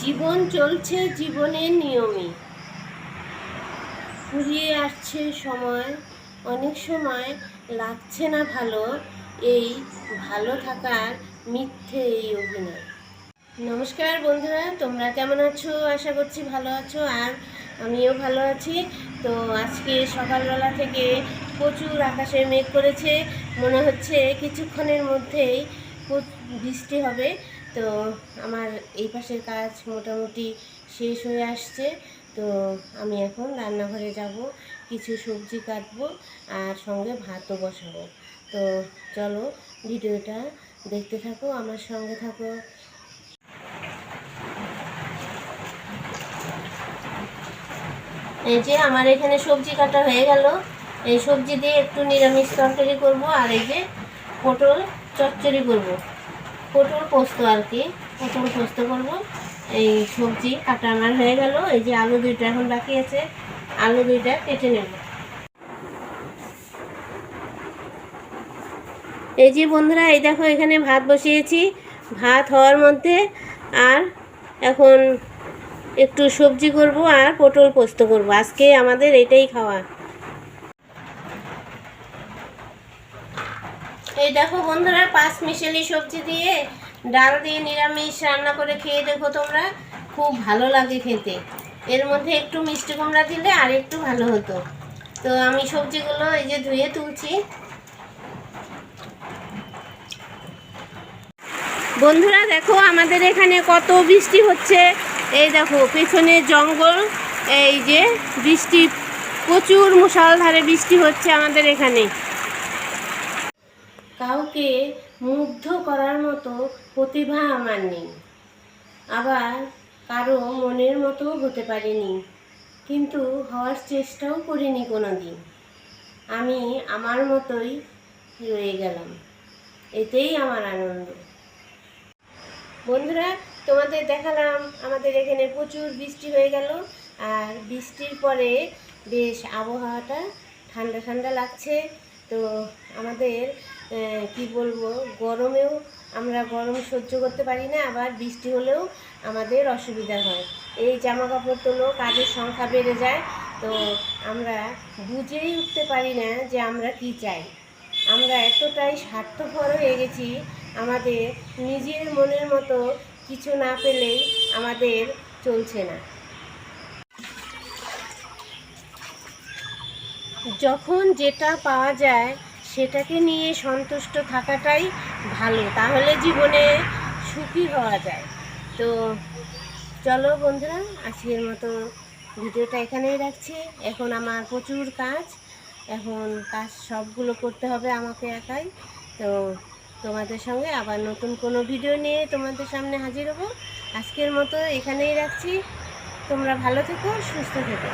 জীবন চলছে জীবনের নিয়মে। ফুরিয়ে আসছে সময়, অনেক সময় লাগছে না ভালো, এই ভালো থাকার মিথ্যে এই অভিনয়। নমস্কার বন্ধুরা, তোমরা কেমন আছো? আশা করছি ভালো আছো আর আমিও ভালো আছি। তো আজকে সকালবেলা থেকে প্রচুর আকাশে মেঘ করেছে। মনে হচ্ছে কিছুক্ষণের মধ্যেই বৃষ্টি হবে। তো আমার এই পাশের কাজ মোটামুটি শেষ হয়ে আসছে। তো আমি এখন রান্নাঘরে যাব, কিছু সবজি কাটবো আর সঙ্গে ভাতও বসাবো। তো চলো ভিডিওটা দেখতে থাকো, আমার সঙ্গে থাকো। এই যে আমার এখানে সবজি কাটা হয়ে গেল। এই সবজি দিয়ে একটু নিরামিষ তরকারি করব আর এই যে পটল চচ্চড়ি করব। পটল পোস্ত আর কি। পটল পোস্ত করব। এই সবজি কাটা আমার হয়ে গেল। এই যে আলু দুইটা এখন বাকি আছে। আলু দুইটা কেটে নেব। এই যে বন্ধুরা, এই দেখো এখানে ভাত বসিয়েছি। ভাত হওয়ার মধ্যে আর এখন একটু সবজি করব আর পটল পোস্ত করব। আজকে আমাদের এটাই খাওয়া। এই দেখো বন্ধুরা, পাঁচ মিশালি সবজি দিয়ে ডাল দিয়ে নিরামিষ রান্না করে খেয়ে দেখো তোমরা। খুব ভালো লাগে খেতে। এর মধ্যে একটু মিষ্টি কুমড়া দিলে আর একটু ভালো হতো। তো আমি সবজিগুলো এই যে ধুয়ে তুলছি। বন্ধুরা, দেখো আমাদের এখানে কত বৃষ্টি হচ্ছে। এই দেখো, পেছনে জঙ্গল, এই যে বৃষ্টি, প্রচুর মুষলধারে বৃষ্টি হচ্ছে আমাদের এখানে। কাউকে মুগ্ধ করার মতো প্রতিভা আমার নেই। আবার কারও মনের মতো হতে পারিনি, কিন্তু হওয়ার চেষ্টাও করিনি কোনো দিন আমি আমার মতোই রয়ে গেলাম, এতেই আমার আনন্দ। বন্ধুরা, তোমাদের দেখালাম, আমাদের এখানে প্রচুর বৃষ্টি হয়ে গেল, আর বৃষ্টির পরে বেশ আবহাওয়াটা ঠান্ডা ঠান্ডা লাগছে। তো আমাদের কি বলব, গরমেও আমরা গরম সহ্য করতে পারি না, আবার বৃষ্টি হলেও আমাদের অসুবিধা হয়। এই জামা কাপড় তোলো, কাজের সংখ্যা বেড়ে যায়, তো আমরা বুঝেই উঠতে পারি না যে আমরা কি চাই। আমরা এতটাই স্বার্থপর হয়ে গেছি, আমাদের নিজের মনের মতো কিছু না পেলেই আমাদের চলছে না। যখন যেটা পাওয়া যায় সেটাকে নিয়ে সন্তুষ্ট থাকাটাই ভালো, তাহলে জীবনে সুখী হওয়া যায়। তো চলো বন্ধুরা, আজকের মতো ভিডিওটা এখানেই রাখছি। এখন আমার প্রচুর কাজ, এখন কাজ সবগুলো করতে হবে আমাকে একাই। তো তোমাদের সঙ্গে আবার নতুন কোনো ভিডিও নিয়ে তোমাদের সামনে হাজির হব। আজকের মতো এখানেই রাখছি। তোমরা ভালো থেকো, সুস্থ থেকো।